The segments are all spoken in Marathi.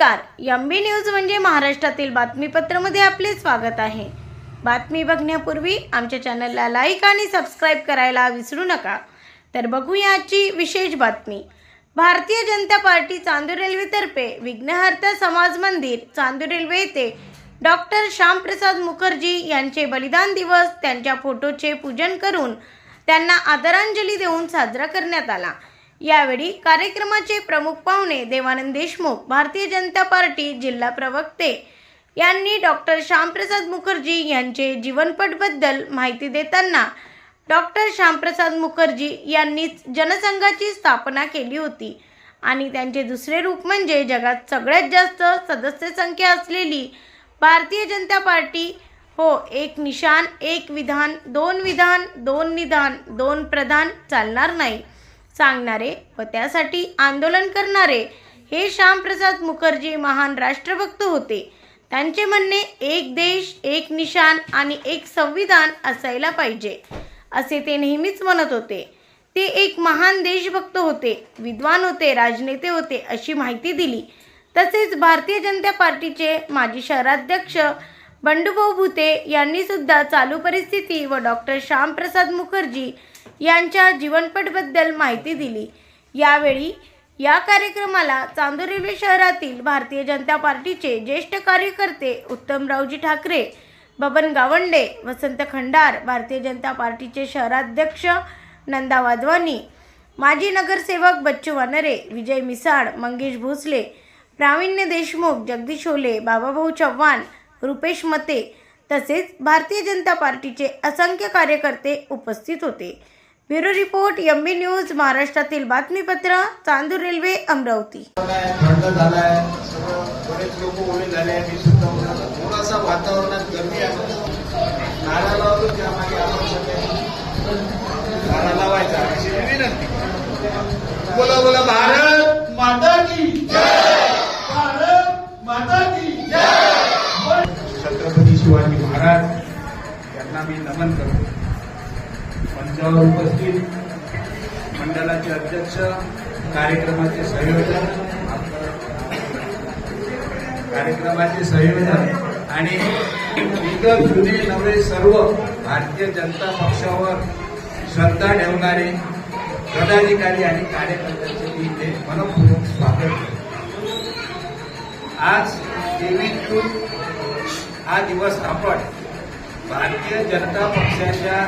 नमस्कार. एम बी न्यूज म्हणजे महाराष्ट्रातील बातमीपत्रामध्ये आपले स्वागत आहे. बातमी बघण्यापूर्वी आमच्या चॅनलला लाईक आणि सबस्क्राईब करायला विसरू नका. तर बघूया आजची विशेष बातमी. भारतीय जनता पार्टी चांदूर रेल्वेतर्फे विघ्नहर्ता समाज मंदिर चांदूर रेल्वे येथे डॉक्टर श्यामप्रसाद मुखर्जी यांचे बलिदान दिवस त्यांच्या फोटोचे पूजन करून त्यांना आदरांजली देऊन साजरा करण्यात आला. यावेळी कार्यक्रमाचे प्रमुख पाहुणे देवानंद देशमुख भारतीय जनता पार्टी जिल्हा प्रवक्ते यांनी डॉक्टर श्यामप्रसाद मुखर्जी यांचे जीवनपटबद्दल माहिती देताना डॉक्टर श्यामप्रसाद मुखर्जी यांनीच जनसंघाची स्थापना केली होती आणि त्यांचे दुसरे रूप म्हणजे जगात सगळ्यात जास्त सदस्य संख्या असलेली भारतीय जनता पार्टी. हो एक निशान एक विधान दोन विधान दोन निधान दोन प्रधान चालणार नाही. सांगणारे व त्यासाठी आंदोलन करणारे हे श्यामप्रसाद मुखर्जी महान राष्ट्रभक्त होते. त्यांचे म्हणणे एक देश एक निशान आणि एक संविधान असायला पाहिजे असे ते नेहमीच म्हणत होते. ते एक महान देशभक्त होते विद्वान होते राजनेते होते अशी माहिती दिली. तसेच भारतीय जनता पार्टीचे माजी शहराध्यक्ष बंडूभाऊ भुते यांनी सुद्धा चालू परिस्थिती व डॉक्टर श्यामप्रसाद मुखर्जी यांच्या जीवनपटबद्दल माहिती दिली. यावेळी या कार्यक्रमाला चांदूर रेल्वे शहरातील भारतीय जनता पार्टीचे ज्येष्ठ कार्यकर्ते उत्तमरावजी ठाकरे बबन गावंडे वसंत खंडार भारतीय जनता पार्टीचे शहराध्यक्ष नंदा वाधवानी माजी नगरसेवक बच्चू वानरे विजय मिसाळ मंगेश भोसले प्रावीण्य देशमुख जगदीश ओले बाबाभाऊ चव्हाण रुपेश मते तसेच भारतीय जनता पार्टीचे असंख्य कार्यकर्ते उपस्थित होते. Bureau report M B news महाराष्ट्रातील बातमीपत्र चांदूर रेल्वे अमरावती. थंड झालाय सगळं बरेच लोक महाराज यांना मी नमन करतो. मंचावर उपस्थित मंडळाचे अध्यक्ष कार्यक्रमाचे संयोजक कार्यक्रमाचे संयोजन आणि इतर जुने नवे सर्व भारतीय जनता पक्षावर श्रद्धा ठेवणारे पदाधिकारी आणि कार्यकर्त्यांचे मी इथे मनपूर्वक स्वागत आज तेवीस जून हा दिवस आपण भारतीय जनता पक्षाच्या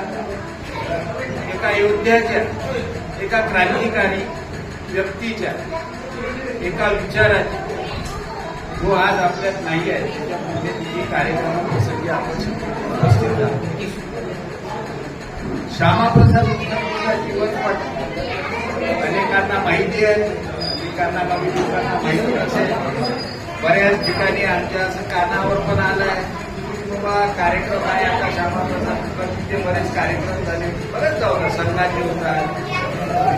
एका योद्ध्याच्या एका क्रांतिकारी व्यक्तीच्या एका विचाराची जो आज आपल्यात नाही आहे त्याच्यामध्ये ही कार्यक्रमाप्रसंगी आपण उपस्थित आहोत श्यामाप्रसाद मुखर्जीचा जीवनपट अनेकांना माहिती आहे अनेकांना नवीन लोकांना माहिती असेल बऱ्याच ठिकाणी आमच्या असं कानावर पण आलं किंवा कार्यक्रम आहे आता श्यामाप्रसाद मुखर्जीचे बरेच कार्यक्रम झाले बरेच जाऊ संघाचे होतात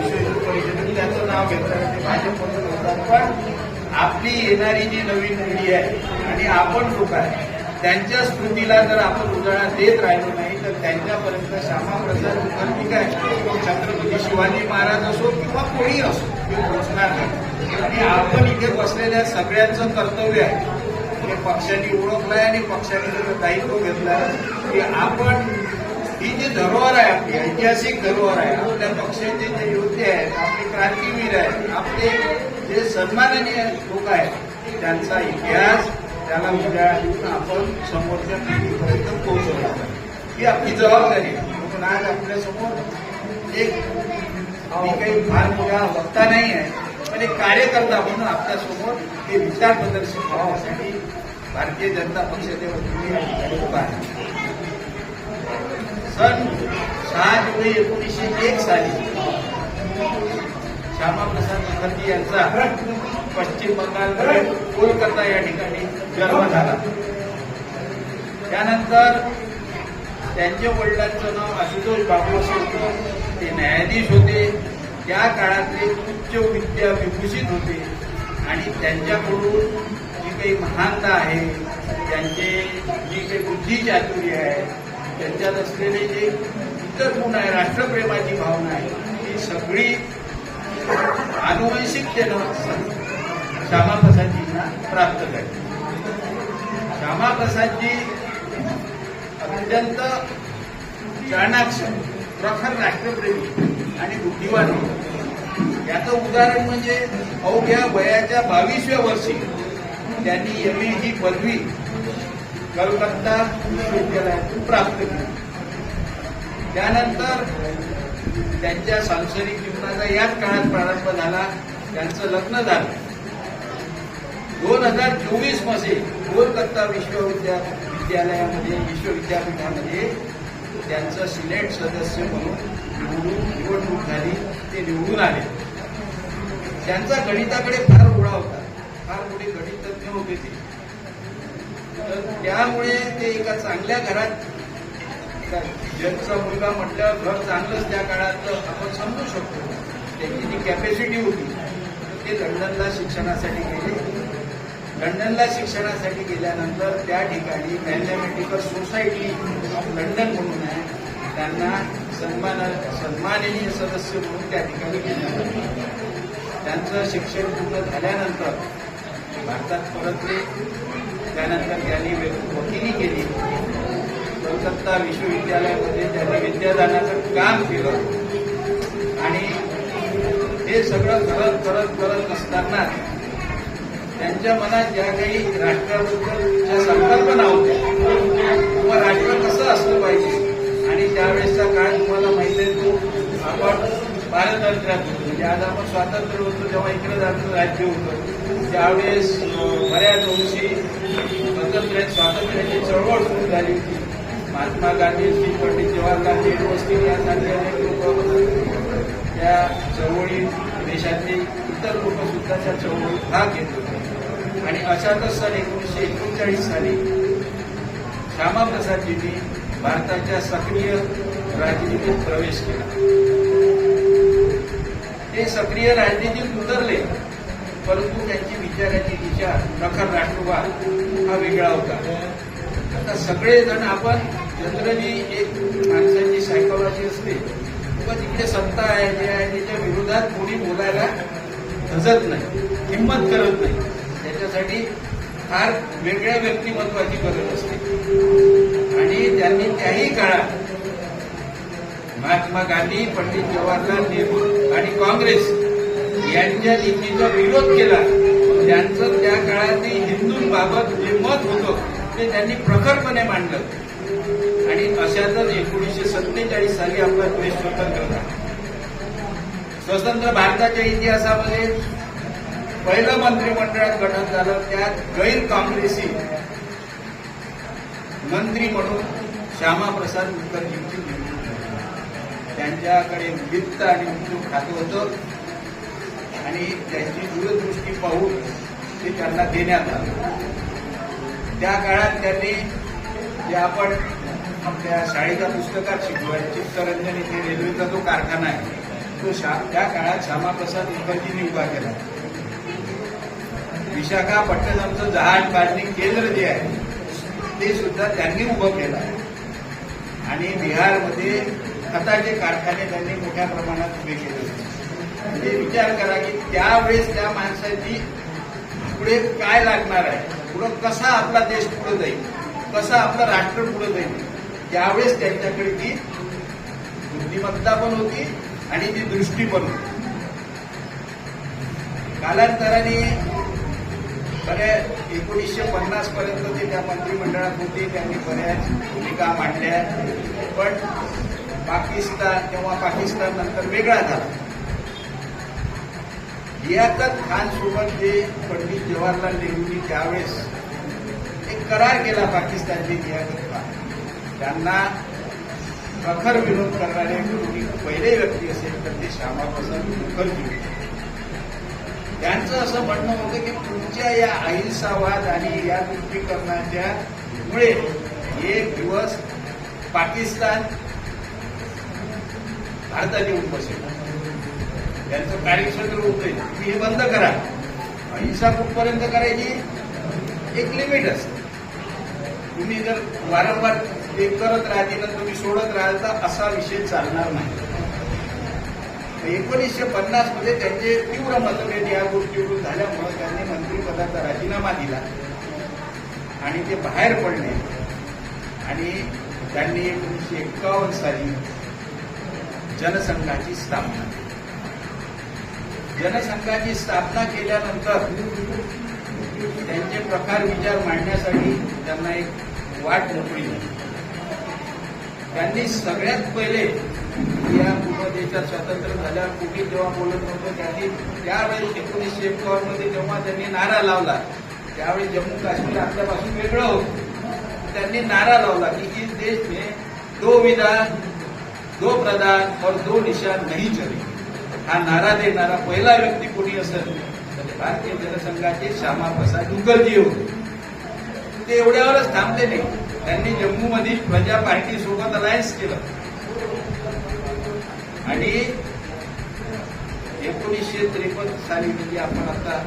विश्व परिषदेने नाव घेतलं ते भाजपमधून होतात. पण आपली येणारी जी नवीन पिढी आहे आणि आपण लोक आहे त्यांच्या स्मृतीला जर आपण उजाळा देत राहिलो नाही तर त्यांच्यापर्यंत श्यामाप्रसाद मुखर्जी काय छत्रपती शिवाजी महाराज असो किंवा कोणी असो ते पोहोचणार नाही. आणि आपण इथे बसलेल्या सगळ्यांचं कर्तव्य आहे हे पक्षाने आहे आणि पक्षाने दायित्व घेतलं की आपण ही जी धरोहर आहे आपली ऐतिहासिक धरोहर आहे आपल्या पक्षाचे जे योद्धे आहेत आपले क्रांतीवीर आहेत आपले जे सन्माननीय लोक आहेत त्यांचा इतिहास त्याला उद्या आपण समोरच्या पिढीपर्यंत पोहोचवला ही आपली जबाबदारी आहे. म्हणून आज आपल्यासमोर एक मी काही फार मोठा वक्ता नाही आहे पण एक कार्यकर्ता म्हणून आपल्यासमोर हे विचार प्रदर्शित करण्यासाठी भारतीय जनता पक्षाच्या वतीने उभा आहे सन सहा जुलै एकोणीसशे एक साली श्यामाप्रसाद मुखर्जी यांचा पश्चिम बंगालमध्ये कोलकाता या ठिकाणी जन्म झाला. त्यानंतर त्यांच्या वडिलांचं नाव आशुतोष बाबू असं होतं. ते न्यायाधीश होते. त्या काळातले उच्च विद्या विभूषित होते. आणि त्यांच्याकडून काही महानता आहे त्यांचे जी काही बुद्धी चातुर्य आहे त्यांच्यात असलेले जे इतर गुण आहे राष्ट्रप्रेमाची भावना आहे ही सगळी आनुवंशिकतेनं श्यामाप्रसादजींना प्राप्त करते श्यामाप्रसादजी अत्यंत चाणाक्ष प्रखर राष्ट्रप्रेमी आणि बुद्धिवान होते. याचं उदाहरण म्हणजे अवघ्या वयाच्या बावीसव्या वर्षी त्यांनी एम ए ही पदवी कलकत्ता विश्वविद्यालयातून प्राप्त केली. त्यानंतर त्यांच्या सांसारिक जीवनाचा याच काळात प्रारंभ झाला त्यांचं लग्न झालं. दोन हजार चोवीसमध्ये कोलकाता विश्वविद्या विद्यालयामध्ये विश्वविद्यापीठामध्ये त्यांचं सिनेट सदस्य म्हणून निवडून निवडणूक झाली ते निवडून आले. त्यांचा गणिताकडे फार ओढा होता. फार मोठे गणितज्ञ होते ते. तर त्यामुळे ते एका चांगल्या घरात जगचा मुलगा म्हटल्यावर घर चांगलंच त्या काळात आपण समजू शकतो. त्यांची जी कॅपॅसिटी होती ते लंडनला शिक्षणासाठी गेले. लंडनला शिक्षणासाठी गेल्यानंतर त्या ठिकाणी मॅथमॅटिकल सोसायटी ऑफ लंडन म्हणून आहे. त्यांना सन्मान सन्माननीय सदस्य म्हणून त्या ठिकाणी घेण्यात त्यांचं शिक्षण पूर्ण झाल्यानंतर भारतात परतले त्यानंतर त्यांनी वकिली केली. कलकत्ता विश्वविद्यालयामध्ये त्यांनी विद्यादानाचं काम केलं. आणि हे सगळं करत करत करत असताना त्यांच्या मनात ज्या काही राष्ट्राबद्दलच्या संकल्पना होत्या किंवा राष्ट्र कसं असलं पाहिजे आणि त्यावेळेसचा काळ तुम्हाला माहिती आहे तो आपण पारतंत्र्यात होतो. म्हणजे आज आपण स्वातंत्र्य होतो तेव्हा इंग्रजांचं राज्य होतं. त्यावेळेस बऱ्याच अंशी स्वातंत्र्य स्वातंत्र्याची चळवळ सुरू झाली. होती महात्मा श्री पंडित जवाहरलाल गांधी युनिव्हर्सिटी यासारखे अनेक लोक त्या चळवळीत देशातले इतर लोक सुद्धा त्या चळवळीत भाग घेत होते. आणि अशातच सन एकोणीसशे एकोणचाळीस साली श्यामाप्रसादजींनी भारताच्या सक्रिय राजनीतीत प्रवेश केला. ते सक्रिय राजनीतीत उतरले परंतु त्यांची विचाराची दिशा प्रखर राष्ट्रवाद हा वेगळा होता. आता सगळेजण आपण जनरली एक माणसाची सायकोलॉजी असते. किंवा तिकडे सत्ता आहे जे आहे त्याच्या विरोधात कोणी बोलायला धजत नाही हिंमत करत नाही. त्याच्यासाठी फार वेगळ्या व्यक्तिमत्वाची गरज असते. आणि त्यांनी त्याही काळात महात्मा गांधी पंडित जवाहरलाल नेहरू आणि काँग्रेस यांच्या नीतीचा विरोध केला. त्यांचं त्या काळातील हिंदूंबाबत जे मत होतं ते त्यांनी प्रखरपणे मांडलं. आणि अशातच एकोणीसशे सत्तेचाळीस साली आपला देश स्वतंत्र झाला. स्वतंत्र भारताच्या इतिहासामध्ये पहिलं मंत्रिमंडळात गठन झालं त्यात गैर काँग्रेसी मंत्री म्हणून श्यामाप्रसाद मुखर्जींची त्यांच्याकडे वित्त आणि उद्योग खातं होतं. आणि त्यांची दूरदृष्टी पाहून ते त्यांना देण्यात आलं. त्या काळात त्यांनी जे आपण आपल्या शाळेच्या पुस्तकात शिकलोय चित्तरंजन इथे रेल्वेचा जो कारखाना आहे तो शा त्या काळात श्यामाप्रसाद मुखर्जींनी उभा केला विशाखापट्टणमचं जहाज बांधणी केंद्र जे आहे ते सुद्धा त्यांनी उभं केलं. आहे आणि बिहारमध्ये खताचे कारखाने त्यांनी मोठ्या प्रमाणात उभे केले. होते म्हणजे विचार करा की त्यावेळेस त्या माणसाची पुढे काय लागणार आहे? पुढं कसा आपला देश पुढे जाईल? कसा आपलं राष्ट्र पुढे जाईल? त्यावेळेस त्यांच्याकडे ती बुद्धिमत्ता पण होती आणि ती दृष्टी पण होती. कालांतराने बरे एकोणीसशे पन्नास पर्यंत ते त्या मंत्रिमंडळात होते त्यांनी बऱ्याच भूमिका मांडल्या. पण पाकिस्तान तेव्हा पाकिस्तान नंतर वेगळा झाला. लियाकत खान सोबत जे पंडित जवाहरलाल नेहरूंनी त्यावेळेस एक करार केला पाकिस्तानचे लियाकत खान. त्यांना प्रखर विरोध करणारे कोणी पहिले व्यक्ती असेल तर ते श्यामाप्रसाद मुखर्जी. त्यांचं असं म्हणणं होतं की तुमच्या या अहिंसावाद आणि या दृष्टीकरणाच्या मुळे एक दिवस पाकिस्तान भारतात येऊन बसेल त्यांचं कार्यक्षेत्र होतंय. तुम्ही हे बंद करा. अहिंसा कुठपर्यंत करायची? एक लिमिट असते. तुम्ही जर वारंवार ते करत राहतील तर तुम्ही सोडत राहाल तर असा विषय चालणार नाही. एकोणीसशे पन्नासमध्ये त्यांचे तीव्र मतभेद या गोष्टीवरून झाल्यामुळे त्यांनी मंत्रिपदाचा राजीनामा दिला. आणि ते बाहेर पडले. आणि त्यांनी एकोणीसशे एक्कावन्न साली जनसंघाची स्थापना. जनसंघाची स्थापना केल्यानंतर त्यांचे प्रकार विचार मांडण्यासाठी त्यांना एक वाट मोकळी झाली. त्यांनी सगळ्यात पहिले या पूर्ण देशात झाल्यावर कुठे जेव्हा बोलत नव्हतं त्यांनी त्यावेळी एकोणीसशे एकावन्नमध्ये जेव्हा त्यांनी नारा लावला त्यावेळी जम्मू काश्मीर आपल्यापासून वेगळं होतं. त्यांनी नारा लावला की इस देश में दो विधान दो प्रधान और दो निशान नहीं चले। हा नारा देणारा पहिला व्यक्ती कोणी असेल तर भारतीय जनसंघाचे श्यामा प्रसाद मुखर्जी होते. ते एवढ्यावरच थांबले नाही त्यांनी जम्मूमधील प्रजा पार्टी सोबत अलायन्स केलं. आणि एकोणीसशे त्रेपन्न साली म्हणजे आपण आता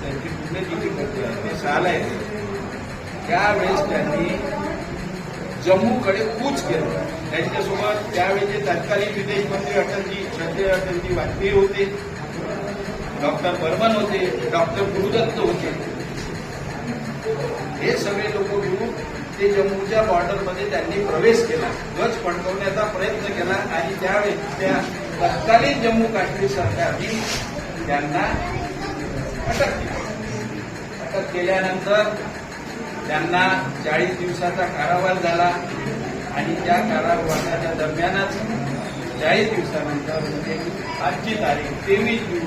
त्यांची पुण्यतिथी करतोय. ते साल आहे. त्यावेळेस त्यांनी जम्मूकडे कूच केलं. त्यांच्यासोबत त्यावेळेचे तत्कालीन विदेश मंत्री अटलजी श्रद्धेय अटलजी वाजपेयी होते डॉक्टर बर्मन होते डॉक्टर गुरुदत्त होते. हे सगळे लोक घेऊन ते जम्मूच्या बॉर्डरमध्ये त्यांनी प्रवेश केला गज पडकवण्याचा प्रयत्न केला आणि त्यावेळेस त्या तत्कालीन जम्मू काश्मीर सरकारने त्यांना अटक केली. अटक केल्यानंतर त्यांना चाळीस दिवसाचा कारावास झाला आणि त्या कारावासाच्या दरम्यानच चाळीस दिवसानंतर म्हणजे आजची तारीख तेवीस जून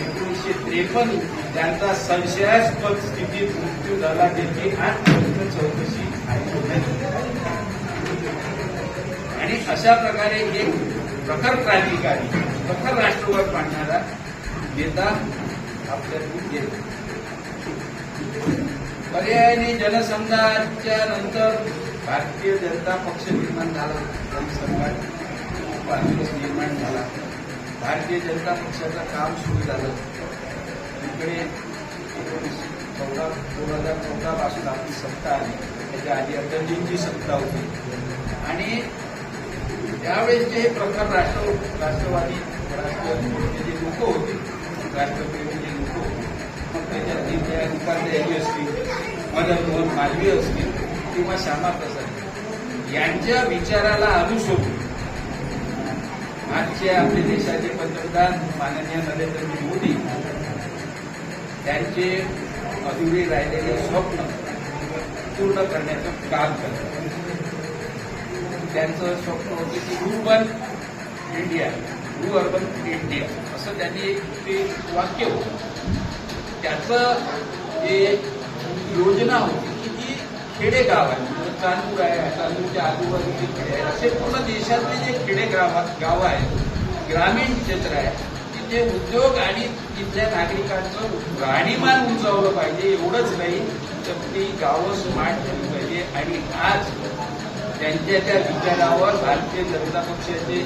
एकोणीसशे त्रेपन्न त्यांचा संशयास्पद स्थितीत मृत्यू झाला त्याची आजपर्यंत चौकशी आणि अशा प्रकारे एक प्रखर क्रांतिकारी प्रखर राष्ट्रवाद मांडणारा नेता आपल्यातून गेला. पर्यायाने जनसंघाच्या नंतर भारतीय जनता पक्ष निर्माण झाला. जनसंघात निर्माण झाला. भारतीय जनता पक्षाचं काम सुरू झालं. इकडे एकोणीस चौदा दोन हजार चौदा पासून आपली सत्ता आली. त्याच्या आधी अटलजींची सत्ता होती. आणि त्यावेळेसचे हे प्रकार राष्ट्र राष्ट्रवादी राष्ट्र जे लोक होते राष्ट्रप्रेमी जे लोक होते मग त्याच्यात त्या उपाध्यायी असतील मदन मोहन मालवीय असतील किंवा श्यामा प्रसाद यांच्या विचाराला अनुसरून आजचे आपले देशाचे पंतप्रधान माननीय नरेंद्र मोदी त्यांचे अधुरे राहिलेले स्वप्न पूर्ण करण्याचं काम करतात. त्यांचं स्वप्न होतं की रुबन इंडिया रू अर्बन इंडिया असं त्यांनी एक ते वाक्य होतं. त्याचं जे योजना होती की जी खेडेगाव म्हणजे आहे चांदूर आहे चांदूरच्या आजूबाजूचे खेडे आहे असे पूर्ण देशातले जे खेडेगाव गावं आहेत ग्रामीण क्षेत्र आहे तिथे उद्योग आणि तिथल्या नागरिकांचं राहणीमान उंचावलं पाहिजे एवढंच नाही तर ती गावं स्मार्ट झाली पाहिजे. आणि आज त्यांच्या त्या विचारावर भारतीय जनता पक्षाचे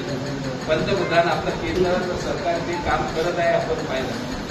पंतप्रधान आपलं केंद्र सरकार ते काम करत आहे आपण पाहिलं.